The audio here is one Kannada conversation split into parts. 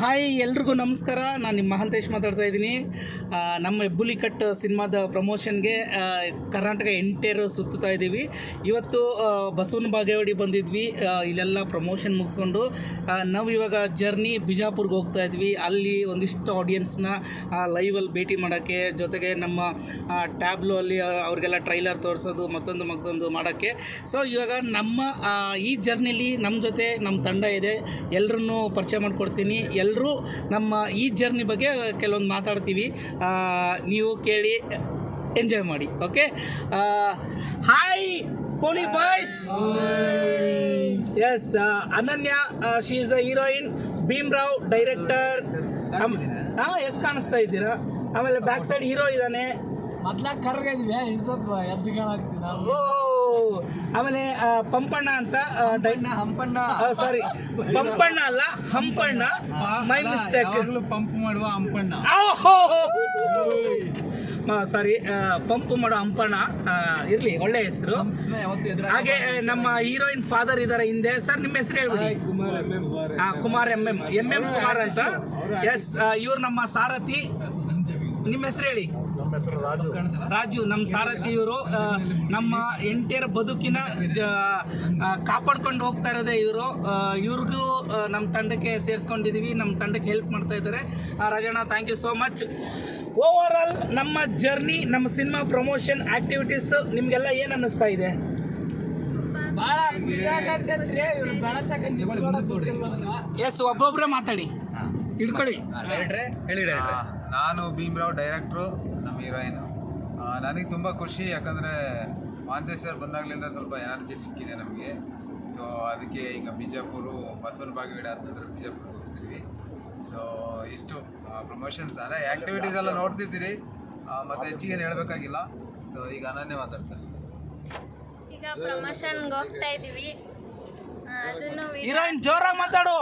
ಹಾಯ್ ಎಲ್ರಿಗೂ ನಮಸ್ಕಾರ. ನಾನು ನಿಮ್ಮ ಮಹಾಂತೇಶ್ ಮಾತಾಡ್ತಾ ಇದ್ದೀನಿ. ನಮ್ಮ ಹೆಬ್ಬುಲಿ ಕಟ್ ಸಿನಿಮಾದ ಪ್ರಮೋಷನ್ಗೆ ಕರ್ನಾಟಕ ಎಂಟೇರ್ ಸುತ್ತುತ್ತಾ ಇದ್ದೀವಿ. ಇವತ್ತು ಬಸವನ ಬಾಗೇವಾಡಿ ಬಂದಿದ್ವಿ. ಇಲ್ಲೆಲ್ಲ ಪ್ರಮೋಷನ್ ಮುಗಿಸ್ಕೊಂಡು ನಾವು ಇವಾಗ ಜರ್ನಿ ಬಿಜಾಪುರ್ಗೆ ಹೋಗ್ತಾ ಇದ್ವಿ. ಅಲ್ಲಿ ಒಂದಿಷ್ಟು ಆಡಿಯನ್ಸ್ನ ಲೈವಲ್ಲಿ ಭೇಟಿ ಮಾಡೋಕ್ಕೆ, ಜೊತೆಗೆ ನಮ್ಮ ಟ್ಯಾಬ್ಲೋ ಅಲ್ಲಿ ಅವ್ರಿಗೆಲ್ಲ ಟ್ರೈಲರ್ ತೋರಿಸೋದು, ಮತ್ತೊಂದು ಮತ್ತೊಂದು ಮಾಡೋಕ್ಕೆ. ಸೊ ಇವಾಗ ನಮ್ಮ ಈ ಜರ್ನಿಲಿ ನಮ್ಮ ಜೊತೆ ನಮ್ಮ ತಂಡ ಇದೆ. ಎಲ್ಲರನ್ನೂ ಪರಿಚಯ ಮಾಡ್ಕೊಡ್ತೀನಿ. ಎಲ್ಲರೂ ನಮ್ಮ ಈ ಜರ್ನಿ ಬಗ್ಗೆ ಕೆಲವೊಂದು ಮಾತಾಡ್ತೀವಿ. ನೀವು ಕೇಳಿ ಎಂಜಾಯ್ ಮಾಡಿ ಓಕೆ ಹಾಯ್ ಪೋಲಿ boys yes Ananya she is a heroine Bhimrao director ಹಾಂ ಎಸ್ ಕಾಣಿಸ್ತಾ ಇದ್ದೀರಾ? ಆಮೇಲೆ ಬ್ಯಾಕ್ ಸೈಡ್ ಹೀರೋ ಇದ್ದಾನೆ. ಮೊದ್ಲಾಗ ಕರ್ಗದಿವೆ ಈ ಸ್ವಲ್ಪ ಎದ್ದು ಓ ಆಮೇಲೆ ಪಂಪಣ್ಣ ಅಂತ ಹಂಪಣ್ಣ. ಸಾರಿ ಪಂಪಣ್ಣ ಅಲ್ಲ ಹಂಪಣ್ಣ. ಮೈ ಮಿಸ್ಟೇಕ್ ಪಂಪ್ ಮಾಡುವ ಹಂಪಣ್ಣ. ಸಾರಿ ಪಂಪ್ ಮಾಡೋ ಹಂಪಣ್ಣ. ಇರ್ಲಿ ಒಳ್ಳೆ ಹೆಸರು. ಹಾಗೆ ನಮ್ಮ ಹೀರೋಯಿನ್ ಫಾದರ್ ಇದಾರೆ ಹಿಂದೆ. ಸರ್ ನಿಮ್ಮ ಹೆಸರು ಹೇಳಿ ಕುಮಾರ್ ಎಂ ಎಂ ಆ, Kumar M M M M Kumar ಅಂತ. ಎಸ್ ಇವ್ರು ನಮ್ಮ ಸಾರಥಿ. ನಿಮ್ಮ ಹೆಸರು ಹೇಳಿ. ನಮ್ಮ ಹೆಸರು ರಾಜು. ರಾಜು ನಮ್ಮ ಸಾರಥಿಯವರು ನಮ್ಮ ಎಂಟಿಯರ್ ಬದುಕಿನ ಜ ಕಾಪಾಡ್ಕೊಂಡು ಹೋಗ್ತಾ ಇರೋದೇ ಇವರು. ಇವ್ರಿಗೂ ನಮ್ಮ ತಂಡಕ್ಕೆ ಸೇರಿಸ್ಕೊಂಡಿದ್ದೀವಿ ನಮ್ಮ ತಂಡಕ್ಕೆ ಹೆಲ್ಪ್ ಮಾಡ್ತಾ ಇದ್ದಾರೆ. Rajanna thank you so much overall ನಮ್ಮ ಜರ್ನಿ ನಮ್ಮ ಸಿನಿಮಾ ಪ್ರಮೋಷನ್ ಆಕ್ಟಿವಿಟೀಸ್ ನಿಮಗೆಲ್ಲ ಏನು ಅನ್ನಿಸ್ತಾ ಇದೆ? ಭಾಳ ಖುಷಿ ಆಗತ್ತೈತ್ರಿ ಇವ್ರು ಬೆಳತಕ್ಕ ಎಸ್ ಒಬ್ಬೊಬ್ಬರೇ ಮಾತಾಡಿ. ಹಿಡ್ಕೊಳ್ಳಿ. ಡೈರೆಕ್ಟ್ರೆ ಹೇಳಿ ಆ, ನಾನು ಭೀಮ್ರಾವ್ ಡೈರೆಕ್ಟ್ರು. ನಮ್ಮ ಹೀರೋಯಿನ್ ನನಗೆ ತುಂಬ ಖುಷಿ ಯಾಕಂದರೆ ಮಹಾಂತೇಶ್ ಸರ್ ಬಂದಾಗಲಿಂದ ಸ್ವಲ್ಪ ಎನರ್ಜಿ ಸಿಕ್ಕಿದೆ ನಮಗೆ. ಸೊ ಅದಕ್ಕೆ ಈಗ ಬಿಜಾಪುರು ಬಸವನ ಬಾಗೇವಾಡಿ ಅಂತಂದ್ರೆ ಬಿಜಾಪುರ ಹೋಗ್ತಿದ್ವಿ. ಸೊ ಇಷ್ಟು ಪ್ರಮೋಷನ್ಸ್ ಅದೇ ಆ್ಯಕ್ಟಿವಿಟೀಸ್ ಎಲ್ಲ ನೋಡ್ತಿದ್ದೀರಿ. ಮತ್ತು ಹೆಚ್ಚಿಗೆ ಏನು ಹೇಳಬೇಕಾಗಿಲ್ಲ. ಸೊ ಈಗ ಅನನ್ಯ ಮಾತಾಡ್ತಾರೆ. ಈಗ ಪ್ರಮೋಷನ್ಗೆ ಹೋಗ್ತಾ ಇದೀವಿ. ಅದನ್ನು ಹೀರೋಯಿನ್ ಜೋರಾಗಿ ಮಾತಾಡು.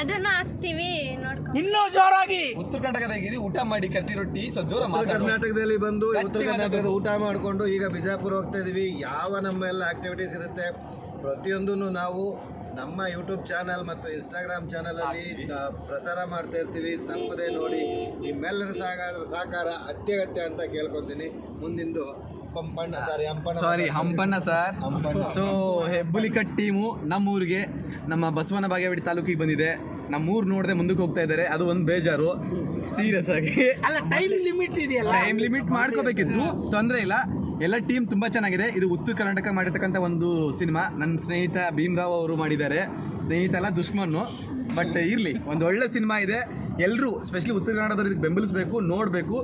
ಅದನ್ನು ಹಾಕ್ತೀವಿ. ನೋಡ್ಕೊ ಇನ್ನೂ ಜೋರಾಗಿ. ಉತ್ತರ ಇದು ಊಟ ಮಾಡಿ ಕಟ್ಟಿ ರೊಟ್ಟಿ ಸ್ವಲ್ಪ ಜೋರ ಉತ್ತರ ಕರ್ನಾಟಕದಲ್ಲಿ ಬಂದು ಉತ್ತರ ಕರ್ನಾಟಕದ. ಊಟ ಮಾಡಿಕೊಂಡು ಈಗ ಬಿಜಾಪುರ ಹೋಗ್ತಾ ಇದೀವಿ. ಯಾವ ನಮ್ಮೆಲ್ಲ ಆಕ್ಟಿವಿಟೀಸ್ ಇರುತ್ತೆ? ಪ್ರತಿಯೊಂದೂ ನಾವು ನಮ್ಮ ಯೂಟ್ಯೂಬ್ ಚಾನಲ್ ಮತ್ತು ಇನ್ಸ್ಟಾಗ್ರಾಮ್ ಚಾನಲಲ್ಲಿ ಪ್ರಸಾರ ಮಾಡ್ತಾ ಇರ್ತೀವಿ. ತಮ್ಮದೇ ನೋಡಿ ನಿಮ್ಮೆಲ್ಲರ ಸಾಕಾದ್ರ ಸಹಕಾರ ಅತ್ಯಗತ್ಯ ಅಂತ ಕೇಳ್ಕೊತೀನಿ. ಮುಂದಿಂದು Pampanna sorry Hampanna sorry Hampanna sir so Hebbuli cut team ನಮ್ಮ ಊರಿಗೆ ನಮ್ಮ ಬಸವನ ಬಾಗೇವಾಡಿ ತಾಲೂಕಿಗೆ ಬಂದಿದೆ. ನಮ್ಮ ಊರು ನೋಡದೆ ಮುಂದಕ್ಕೆ ಹೋಗ್ತಾ ಇದ್ದಾರೆ. ಅದು ಒಂದು ಬೇಜಾರು. ಸೀರಿಯಸ್ ಆಗಿ. ಅಲ್ಲ ಟೈಮ್ ಲಿಮಿಟ್ ಇದೆಯಲ್ಲ? ಟೈಮ್ ಲಿಮಿಟ್ ಮಾಡ್ಕೋಬೇಕಿತ್ತು. ತೊಂದರೆ ಇಲ್ಲ. ಎಲ್ಲ ಟೀಮ್ ತುಂಬ ಚೆನ್ನಾಗಿದೆ. ಇದು ಉತ್ತರ ಕರ್ನಾಟಕ ಮಾಡಿರ್ತಕ್ಕಂಥ ಒಂದು ಸಿನಿಮಾ. ನನ್ನ ಸ್ನೇಹಿತ ಭೀಮ್ರಾವ್ ಅವರು ಮಾಡಿದ್ದಾರೆ. ಸ್ನೇಹಿತ ಅಲ್ಲ ದುಶ್ಮನ್ನು ಬಟ್ ಇರಲಿ ಒಂದು ಒಳ್ಳೆ ಸಿನಿಮಾ ಇದೆ. ಎಲ್ಲರೂ ಸ್ಪೆಷಲಿ ಉತ್ತರ ಕನ್ನಡದವ್ರು ಇದಕ್ಕೆ ಬೆಂಬಲಿಸಬೇಕು ನೋಡಬೇಕು.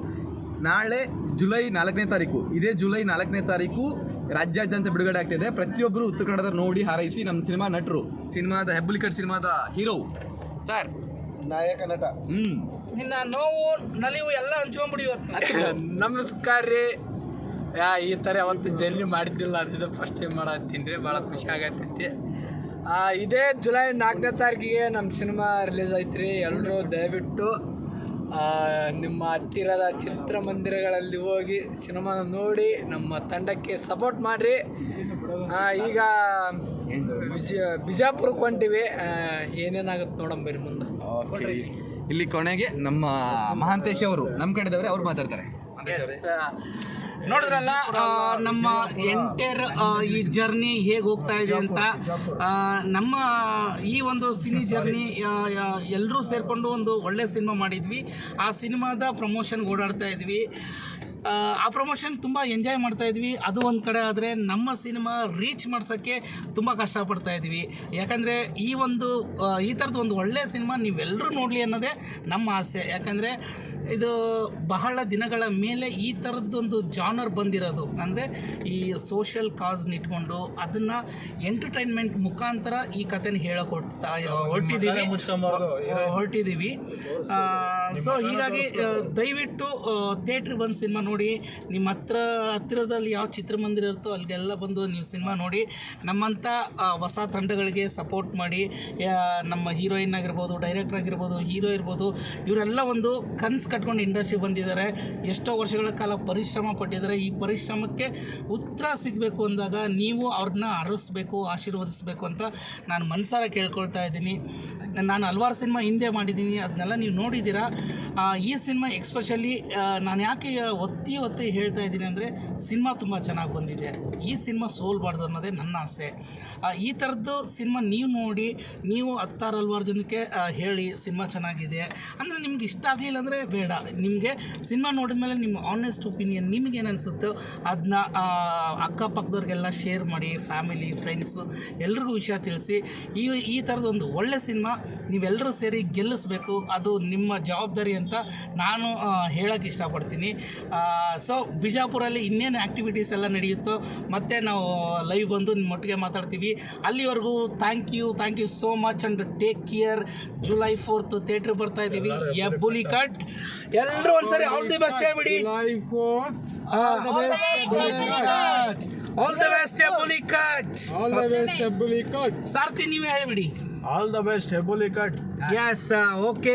ನಾಳೆ ಜುಲೈ ನಾಲ್ಕನೇ ತಾರೀಕು. ಇದೇ ಜುಲೈ ನಾಲ್ಕನೇ ತಾರೀಕು ರಾಜ್ಯಾದ್ಯಂತ ಬಿಡುಗಡೆ ಆಗ್ತಿದೆ. ಪ್ರತಿಯೊಬ್ಬರು ಉತ್ತರ ಕನ್ನಡದ ನೋಡಿ ಹಾರೈಸಿ ನಮ್ಮ ಸಿನಿಮಾ ನಟರು. ಸಿನಿಮಾದ ಹೆಬ್ಬಲಿಕಟ್ ಸಿನಿಮಾದ ಹೀರೋ. ಸರ್ ನಾಯಕ ನಟ. ಹ್ಮ್. ನಿನ್ನ ನೋವು ನಲಿವು ಎಲ್ಲ ಹಂಚ್ಕೊಂಡ್ಬಿಡಿ ಇವತ್ತು. ನಮಸ್ಕಾರ ರೀ. ಯಾ ಈ ಥರ ಅವತ್ತು ಜರ್ನಿ ಮಾಡಿದ್ದಿಲ್ಲ ಅಂತಿದ್ದೆ ಫಸ್ಟ್ ಟೈಮ್ ಮಾಡತ್ತೀನಿ ರೀ. ಭಾಳ ಖುಷಿ ಆಗತ್ತೈತಿ. ಆ, ಇದೇ ಜುಲೈ ನಾಲ್ಕನೇ ತಾರೀಕಿಗೆ ನಮ್ಮ ಸಿನಿಮಾ ರಿಲೀಸ್ ಐತ್ರಿ. ಎಲ್ಲರೂ ದಯವಿಟ್ಟು ಆ, ನಿಮ್ಮ ಹತ್ತಿರದ ಚಿತ್ರಮಂದಿರಗಳಲ್ಲಿ ಹೋಗಿ ಸಿನಿಮಾ ನೋಡಿ ನಮ್ಮ ತಂಡಕ್ಕೆ ಸಪೋರ್ಟ್ ಮಾಡಿರಿ. ಈಗ ವಿಜಯ ಬಿಜಾಪುರಕ್ಕೆ ಹೊಂಟಿವಿ. ಏನೇನಾಗುತ್ತೆ ಏನೇನಾಗುತ್ತೆ ನೋಡಂಬರಿ ಮುಂದೆ. ಓಕೆ ಇಲ್ಲಿ ಕೊನೆಗೆ ನಮ್ಮ ಮಹಾಂತೇಶ್ ಅವರು ನಮ್ಮ ಕಡೆದವರೇ ಅವ್ರು ಮಾತಾಡ್ತಾರೆ. ನೋಡಿದ್ರಲ್ಲ ನಮ್ಮ ಎಂಟೈರ್ ಈ ಜರ್ನಿ ಹೇಗೆ ಹೋಗ್ತಾ ಇದೆ ಅಂತ. ನಮ್ಮ ಈ ಒಂದು ಸಿನಿ ಜರ್ನಿ ಎಲ್ಲರೂ ಸೇರಿಕೊಂಡು ಒಂದು ಒಳ್ಳೆ ಸಿನಿಮಾ ಮಾಡಿದ್ವಿ. ಆ ಸಿನಿಮಾದ ಪ್ರಮೋಷನ್ಗೆ ಓಡಾಡ್ತಾ ಇದ್ವಿ. ಆ, ಪ್ರಮೋಷನ್ ತುಂಬ ಎಂಜಾಯ್ ಮಾಡ್ತಾ ಇದ್ವಿ. ಅದು ಒಂದು ಕಡೆ ಆದರೆ ನಮ್ಮ ಸಿನಿಮಾ ರೀಚ್ ಮಾಡ್ಸೋಕ್ಕೆ ತುಂಬ ಕಷ್ಟಪಡ್ತಾ ಇದ್ವಿ. ಯಾಕಂದರೆ ಈ ಒಂದು ಈ ಥರದ್ದು ಒಂದು ಒಳ್ಳೆಯ ಸಿನಿಮಾ ನೀವೆಲ್ಲರೂ ನೋಡಲಿ ಅನ್ನೋದೇ ನಮ್ಮ ಆಸೆ. ಯಾಕಂದರೆ ಇದು ಬಹಳ ದಿನಗಳ ಮೇಲೆ ಈ ಥರದ್ದೊಂದು ಜಾನರ್ ಬಂದಿರೋದು. ಅಂದರೆ ಈ ಸೋಷಿಯಲ್ ಕಾಸ್ನ ಇಟ್ಕೊಂಡು ಅದನ್ನು ಎಂಟರ್ಟೈನ್ಮೆಂಟ್ ಮುಖಾಂತರ ಈ ಕಥೆನ ಹೇಳಕೊಡ್ತಾ ಹೊರಟಿದ್ದೀವಿ ಹೊರಟಿದ್ದೀವಿ ಸೊ ಹೀಗಾಗಿ ದಯವಿಟ್ಟು ಥಿಯೇಟ್ರಿಗೆ ಬಂದು ಸಿನಿಮಾ ನೋಡಿ, ನಿಮ್ಮ ಹತ್ರ ಹತ್ತಿರದಲ್ಲಿ ಯಾವ ಚಿತ್ರಮಂದಿರ ಇರುತ್ತೋ ಅಲ್ಲಿಗೆಲ್ಲ ಬಂದು ನೀವು ಸಿನಿಮಾ ನೋಡಿ ನಮ್ಮಂಥ ಹೊಸ ತಂಡಗಳಿಗೆ ಸಪೋರ್ಟ್ ಮಾಡಿ ನಮ್ಮ ಹೀರೋಯಿನ್ ಆಗಿರ್ಬೋದು ಡೈರೆಕ್ಟರ್ ಆಗಿರ್ಬೋದು ಹೀರೋ ಇರ್ಬೋದು, ಇವರೆಲ್ಲ ಒಂದು ಕನ್ಸು ಕಟ್ಕೊಂಡು ಇಂಡಸ್ಟ್ರಿ ಬಂದಿದ್ದಾರೆ. ಎಷ್ಟೋ ವರ್ಷಗಳ ಕಾಲ ಪರಿಶ್ರಮ ಪಟ್ಟಿದ್ದಾರೆ. ಈ ಪರಿಶ್ರಮಕ್ಕೆ ಉತ್ತರ ಸಿಗಬೇಕು ಅಂದಾಗ ನೀವು ಅವ್ರನ್ನ ಅರಸಬೇಕು, ಆಶೀರ್ವದಿಸಬೇಕು ಅಂತ ನಾನು ಮನಸಾರ ಕೇಳ್ಕೊಳ್ತಾ ಇದ್ದೀನಿ. ನಾನು ಹಲ್ವಾರು ಸಿನಿಮಾ ಹಿಂದೆ ಮಾಡಿದ್ದೀನಿ. ಅದನ್ನೆಲ್ಲ ನೀವು ನೋಡಿದ್ದೀರಾ? ಈ ಸಿನಿಮಾ ಎಕ್ಸ್ಪೆಷಲಿ ನಾನು ಯಾಕೆ ಒತ್ತಿ ಒತ್ತಿ ಹೇಳ್ತಾ ಇದ್ದೀನಿ ಅಂದರೆ ಸಿನಿಮಾ ತುಂಬ ಚೆನ್ನಾಗಿ ಬಂದಿದೆ. ಈ ಸಿನಿಮಾ ಸೋಲ್ಬಾರ್ದು ಅನ್ನೋದೇ ನನ್ನ ಆಸೆ. ಈ ಥರದ್ದು ಸಿನಿಮಾ ನೀವು ನೋಡಿ, ನೀವು ಹತ್ತಾರು ಹಲ್ವಾರು ಜನಕ್ಕೆ ಹೇಳಿ ಸಿನಿಮಾ ಚೆನ್ನಾಗಿದೆ. ಅಂದರೆ ನಿಮ್ಗೆ ಇಷ್ಟ ಆಗಲಿಲ್ಲ ಅಂದರೆ ಬೇಡ. ನಿಮಗೆ ಸಿನಿಮಾ ನೋಡಿದ ಮೇಲೆ ನಿಮ್ಮ ಆನೆಸ್ಟ್ ಒಪಿನಿಯನ್ ನಿಮಗೇನು ಅನಿಸುತ್ತೋ ಅದನ್ನ ಅಕ್ಕಪಕ್ಕದವ್ರಿಗೆಲ್ಲ ಶೇರ್ ಮಾಡಿ ಫ್ಯಾಮಿಲಿ ಫ್ರೆಂಡ್ಸು ಎಲ್ರಿಗೂ ವಿಷಯ ತಿಳಿಸಿ. ಈ ಈ ಥರದ್ದು ಒಳ್ಳೆ ಸಿನಿಮಾ ನೀವೆಲ್ಲರೂ ಸೇರಿ ಗೆಲ್ಲಿಸ್ಬೇಕು. ಅದು ನಿಮ್ಮ ಜವಾಬ್ದಾರಿ ಅಂತ ನಾನು ಹೇಳೋಕ್ಕೆ ಇಷ್ಟಪಡ್ತೀನಿ. ಸೊ ಬಿಜಾಪುರಲ್ಲಿ ಇನ್ನೇನು ಆ್ಯಕ್ಟಿವಿಟೀಸ್ ಎಲ್ಲ ನಡೆಯುತ್ತೋ ಮತ್ತೆ ನಾವು ಲೈವ್ ಬಂದು ನಿಮ್ಮ ನಿಮ್ಮೊಟ್ಟಿಗೆ ಮಾತಾಡ್ತೀವಿ. ಅಲ್ಲಿವರೆಗೂ thank you thank you so much and take care July fourth theatre ಬರ್ತಾ ಇದ್ದೀವಿ ಎಬ್ಬುಲಿ ಕಟ್ ಎಲ್ಲರೂ ಒಂದ್ಸರಿ ಆಲ್ ದಿ ಬೆಸ್ಟ್ ಹೇಳ್ಬಿಡಿ all the best Ebbuli cut ಸಾರ್ತಿ ನೀವೇ ಹೇಳ್ಬಿಡಿ. All the best Hebbuli cut yes okay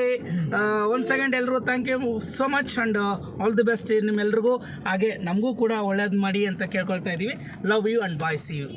ಒಂದು ಸೆಕೆಂಡ್ ಎಲ್ಲರೂ thank you so much and all the best ನಿಮ್ಮೆಲ್ರಿಗೂ. ಹಾಗೆ ನಮಗೂ ಕೂಡ ಒಳ್ಳೇದು ಮಾಡಿ ಅಂತ ಕೇಳ್ಕೊಳ್ತಾ ಇದ್ದೀವಿ. Love you and bye see you